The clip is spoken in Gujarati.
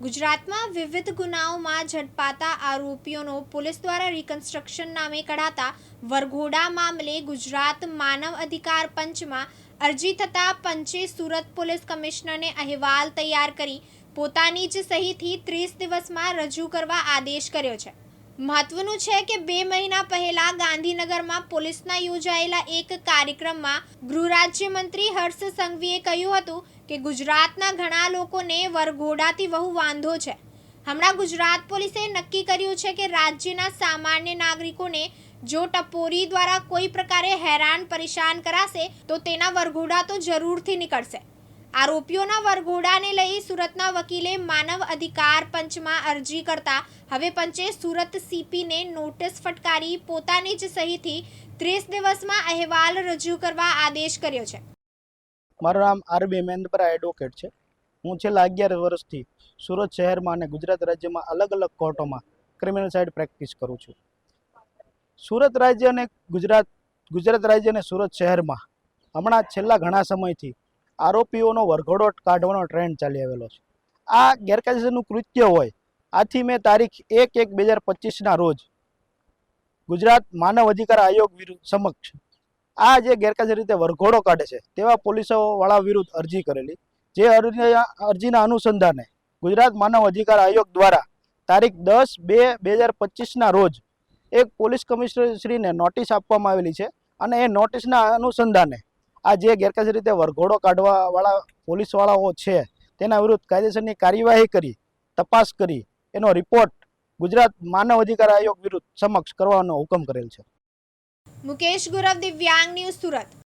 ગુજરાતમાં વિવિધ ગુનાઓમાં ઝડપાતા આરોપીઓનો પોલીસ દ્વારા રિકન્સ્ટ્રક્શન નામે કઢાતા વરઘોડા મામલે ગુજરાત માનવ અધિકાર પંચમાં અરજી થતાં પંચે સુરત પોલીસ કમિશનરને અહેવાલ તૈયાર કરી પોતાની જ સહીથી ત્રીસ દિવસમાં રજૂ કરવા આદેશ કર્યો છે. મહત્વનું છે કે બે મહિના પહેલા ગાંધીનગરમાં પોલીસના યોજાયેલા એક કાર્યક્રમમાં ગૃહ રાજ્યમંત્રી હર્ષ સંઘવીએ કહ્યું હતું કે ગુજરાતના ઘણા લોકોને વરઘોડાથી બહુ વાંધો છે. હમણાં ગુજરાત પોલીસે નક્કી કર્યું છે કે રાજ્યના સામાન્ય નાગરિકોને જો ટપોરી દ્વારા કોઈ પ્રકારે હેરાન પરેશાન કરાશે તો તેના વરઘોડા તો જરૂરથી નીકળશે. આરોપીઓના વરઘોડાને લઈ સુરતના વકીલે માનવ અધિકાર પંચમાં અરજી કરતા હવે પંચે સુરત સીપીને નોટિસ ફટકારી પોતાની જ સહીથી ત્રીસ દિવસમાં અહેવાલ રજૂ કરવા આદેશ કર્યો છે. મારું નામ આરબી મહેન્દ્રપરા એડવોકેટ છે. હું છેલ્લા અગિયાર વર્ષથી સુરત શહેરમાં અને ગુજરાત રાજ્યમાં અલગ અલગ કોર્ટોમાં ક્રિમિનલ સાઇડ પ્રેક્ટિસ કરું છું. સુરત રાજ્ય અને ગુજરાત ગુજરાત રાજ્ય અને સુરત શહેરમાં હમણાં છેલ્લા ઘણા સમયથી આરોપીઓનો વરઘોડો કાઢવાનો ટ્રેન્ડ ચાલી આવેલો છે. આ ગેરકાયદેસરનું કૃત્ય હોય, આથી મેં તારીખ એક એક બે હજાર પચીસના રોજ ગુજરાત માનવ અધિકાર આયોગ વિરુદ્ધ સમક્ષ આ જે ગેરકાયદેસર રીતે વરઘોડો કાઢે છે, તેવા પોલીસોવાળા વિરુદ્ધ અરજી કરેલી. જે અરજી અરજીના અનુસંધાને ગુજરાત માનવ અધિકાર આયોગ દ્વારા તારીખ દસ બે બે હજાર પચીસના રોજ એક પોલીસ કમિશનર શ્રીને નોટિસ આપવામાં આવેલી છે અને એ નોટિસના અનુસંધાને આ જે ગેરકાયદેસર રીતે વરઘોડો કાઢવા વાળા પોલીસવાળાઓ છે, તેના વિરુદ્ધ કાયદેસરની કાર્યવાહી કરી, તપાસ કરી, એનો રિપોર્ટ ગુજરાત માનવ અધિકાર આયોગ વિરુદ્ધ સમક્ષ કરવાનો હુકમ કરેલ છે. મુકેશ ગુરવ, દિવ્યાંગ ન્યૂઝ સુરત.